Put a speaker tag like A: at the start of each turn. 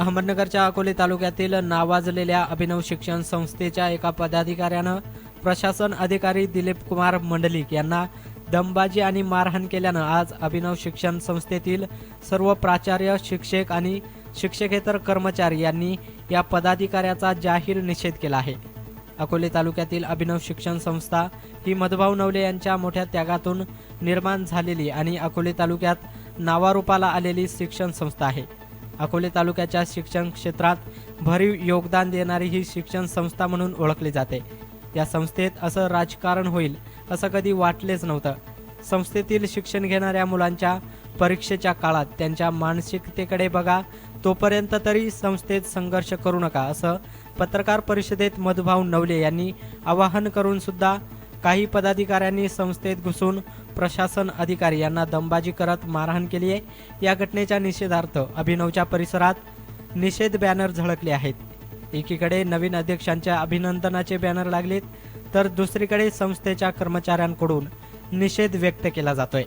A: अहमदनगरच्या अकोले तालुक्यातील नावाजलेल्या अभिनव शिक्षण संस्थेच्या एका पदाधिकाऱ्यानं प्रशासन अधिकारी दिलीप कुमार मंडलिक यांना दमबाजी आणि मारहाण केल्यानं आज अभिनव शिक्षण संस्थेतील सर्व प्राचार्य शिक्षक आणि शिक्षकेतर कर्मचारी यांनी या पदाधिकाऱ्याचा जाहीर निषेध केला आहे. अकोले तालुक्यातील अभिनव शिक्षण संस्था ही मधुभाऊ नवले यांच्या मोठ्या त्यागातून निर्माण झालेली आणि अकोले तालुक्यात नावारूपाला आलेली शिक्षण संस्था आहे. अकोले तालुक्याच्या शिक्षण क्षेत्रात भरीव योगदान देणारी ही शिक्षण संस्था म्हणून ओळखली जाते. या संस्थेत असं राजकारण होईल असं कधी वाटलेच नव्हतं. संस्थेतील शिक्षण घेणाऱ्या मुलांच्या परीक्षेच्या काळात त्यांच्या मानसिकतेकडे बघा तोपर्यंत तरी संस्थेत संघर्ष करू नका असं पत्रकार परिषदेत मधुभाऊ नवले यांनी आवाहन करून सुद्धा काही पदाधिकाऱ्यांनी संस्थेत घुसून प्रशासन अधिकारी यांना दमबाजी करत मारहाण केली आहे. या घटनेच्या निषेधार्थ अभिनवच्या परिसरात निषेध बॅनर झळकले आहेत. एकीकडे नवीन अध्यक्षांच्या अभिनंदनाचे बॅनर लागलेत तर दुसरीकडे संस्थेच्या कर्मचाऱ्यांकडून निषेध व्यक्त केला जातोय.